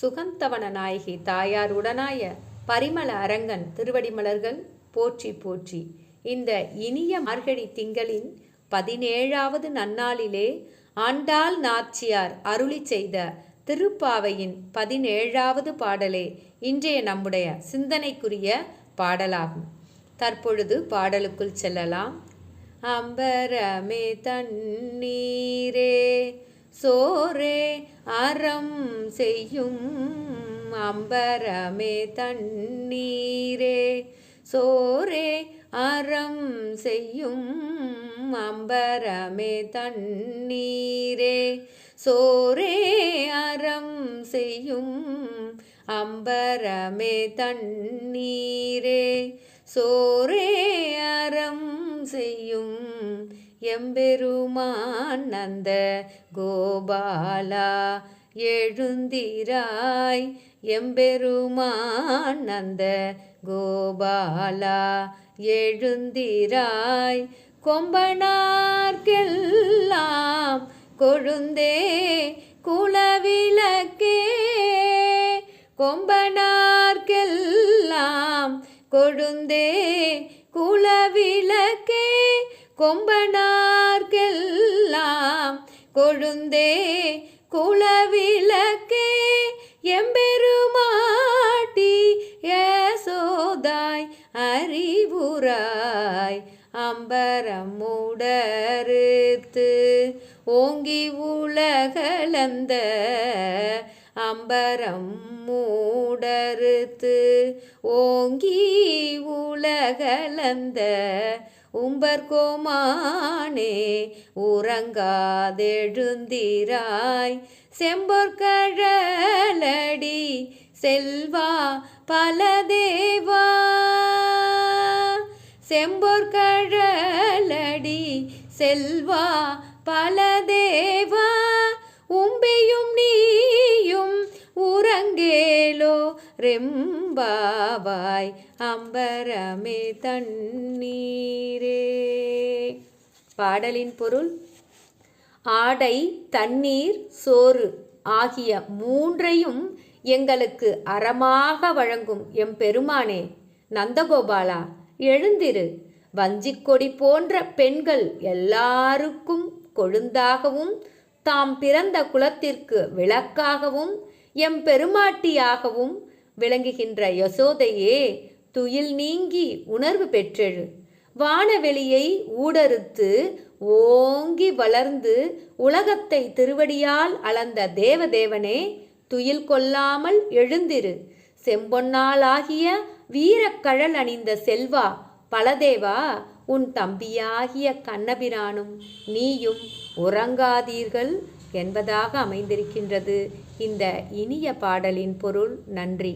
சுகந்தவன நாயகி தாயார் உடனாய பரிமள அரங்கன் திருவடிமலர்கள் போற்றி போற்றி. இந்த இனிய மார்கழி திங்களின் பதினேழாவது நன்னாளிலே ஆண்டாள் நாச்சியார் அருளி செய்த திருப்பாவையின் பதினேழாவது பாடலே இன்றைய நம்முடைய சிந்தனைக்குரிய பாடலாகும். தற்பொழுது பாடலுக்குள் செல்லலாம். அம்பரமே தண்ணீரே சோரே அறம் செய்யும் அம்பரமே தண்ணீரே. சோரே அறம் செய்யும் அம்பரமே தண்ணீரே. சோரே அறம் செய்யும் அம்பரமே தண்ணீரே. சோரே எம்பெருமான் நந்த கோபாலா எழுந்திராய். எம்பெருமான் நந்த கோபாலா எழுந்திராய். கொம்பனார்க்கெல்லாம் கொழுந்தே குளவிளக்கே கொம்பனார்க்கெல்லாம் கொழுந்தே குளவிளக்கே கொம்பனார்க்கெல்லாம் கொழுந்தே குளவிளக்கே எம்பெருமாட்டி ஏசோதாய் அறிவுராய் அம்பரமுடருத்து ஓங்கி உலகளந்த அம்பரம் மூடறுத்து ஓங்கி உலகளந்த உம்பர்கோமானே உறங்காதெழுந்திராய் செம்பொற்கழலடி செல்வா பல தேவா செம்பொற்கழலடி செல்வா பல ரெம்பாவாய் அம்பரமே தண்ணீரே. பாடலின் பொருள் ஆடை தண்ணீர் சோறு ஆகிய மூன்றையும் எங்களுக்கு அறமாக வழங்கும் எம் பெருமானே. நந்தகோபாலா எழுந்திரு. வஞ்சிக்கொடி போன்ற பெண்கள் எல்லாருக்கும் கொழுந்தாகவும் தாம் பிறந்த குலத்திற்கு விளக்காகவும் எம் பெருமாட்டியாகவும் விளங்குகின்ற யசோதையே துயில் நீங்கி உணர்வு பெற்றெழு. வானவெளியை ஊடறுத்து ஓங்கி வளர்ந்து உலகத்தை திருவடியால் அளந்த தேவதேவனே துயில் கொள்ளாமல் எழுந்திரு. செம்பொன்னாலாகிய வீரக்கழல் அணிந்த செல்வா பலதேவா உன் தம்பியாகிய கண்ணபிரானும் நீயும் உறங்காதீர்கள். என்பதாக அமைந்திருக்கின்றது. இந்த இனிய பாடலின் பொருள் நன்றி.